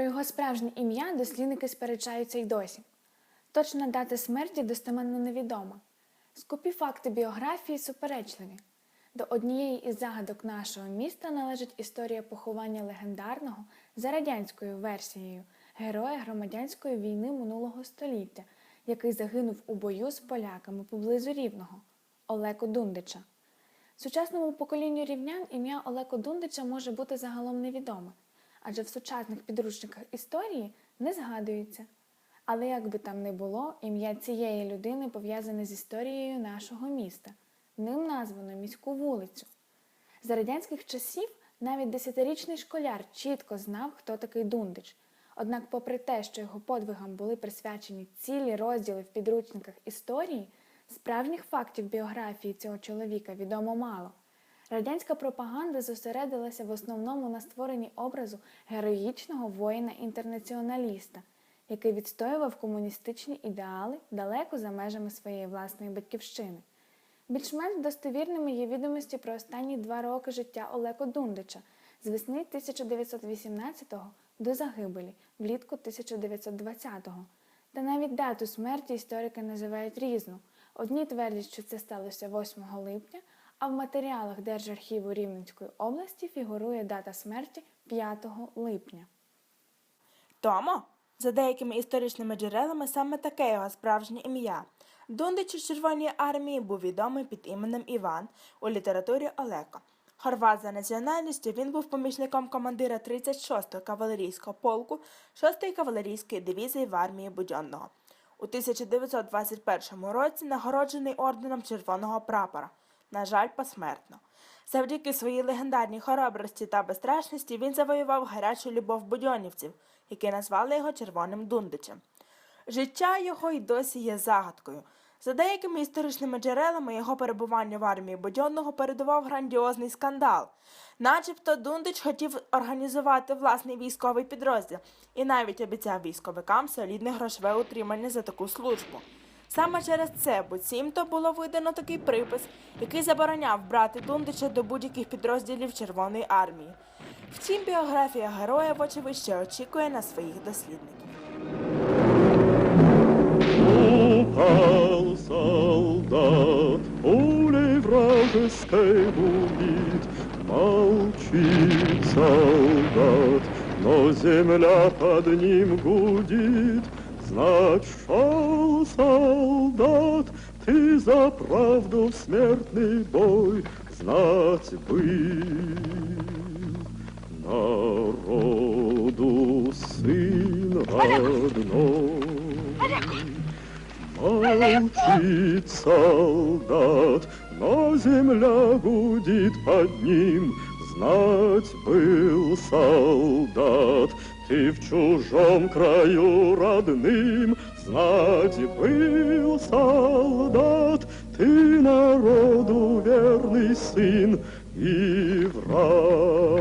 Про його справжнє ім'я дослідники сперечаються й досі. Точна дата смерті достеменно невідома. Скупі факти біографії суперечливі. До однієї із загадок нашого міста належить історія поховання легендарного за радянською версією героя громадянської війни минулого століття, який загинув у бою з поляками поблизу Рівного Олеко Дундича. Сучасному поколінню рівнян ім'я Олеко Дундича може бути загалом невідоме, адже в сучасних підручниках історії не згадується. Але як би там не було, ім'я цієї людини пов'язане з історією нашого міста. Ним названо міську вулицю. За радянських часів навіть десятирічний школяр чітко знав, хто такий Дундич. Однак, попри те, що його подвигам були присвячені цілі розділи в підручниках історії, справжніх фактів біографії цього чоловіка відомо мало. Радянська пропаганда зосередилася в основному на створенні образу героїчного воїна-інтернаціоналіста, який відстоював комуністичні ідеали далеко за межами своєї власної батьківщини. Більш-менш достовірними є відомості про останні два роки життя Олеко Дундича з весни 1918-го до загибелі влітку 1920-го. Та навіть дату смерті історики називають різну. Одні твердять, що це сталося 8 липня, а в матеріалах Держархіву Рівненської області фігурує дата смерті 5 липня. Томо, за деякими історичними джерелами, саме таке його справжнє ім'я. Дундич у Червоній армії був відомий під іменем Іван у літературі Олеко. Хорват за національністю він був помічником командира 36-го кавалерійського полку 6-ї кавалерійської дивізії в армії Будьонного. У 1921 році нагороджений орденом Червоного прапора, на жаль, посмертно. Завдяки своїй легендарній хоробрості та безстрашності він завоював гарячу любов будьонівців, які назвали його Червоним Дундичем. Життя його й досі є загадкою. За деякими історичними джерелами його перебування в армії Бодьонного передував грандіозний скандал. Начебто Дундич хотів організувати власний військовий підрозділ і навіть обіцяв військовикам солідне грошове утримання за таку службу. Саме через це буцімто було видано такий припис, який забороняв брати Дундича до будь-яких підрозділів Червоної армії. Втім, біографія героя, вочевидь, ще очікує на своїх дослідників. Упал солдат, пулей вражеской убит, Молчит солдат, но земля под ним гудит. Знать солдат, ты за правду в смертный бой, Знать был народу сын родной. Молчит солдат, но земля гудит под ним. Знать был солдат, ты в чужом краю родным. Знать был солдат, ты народу верный сын и враг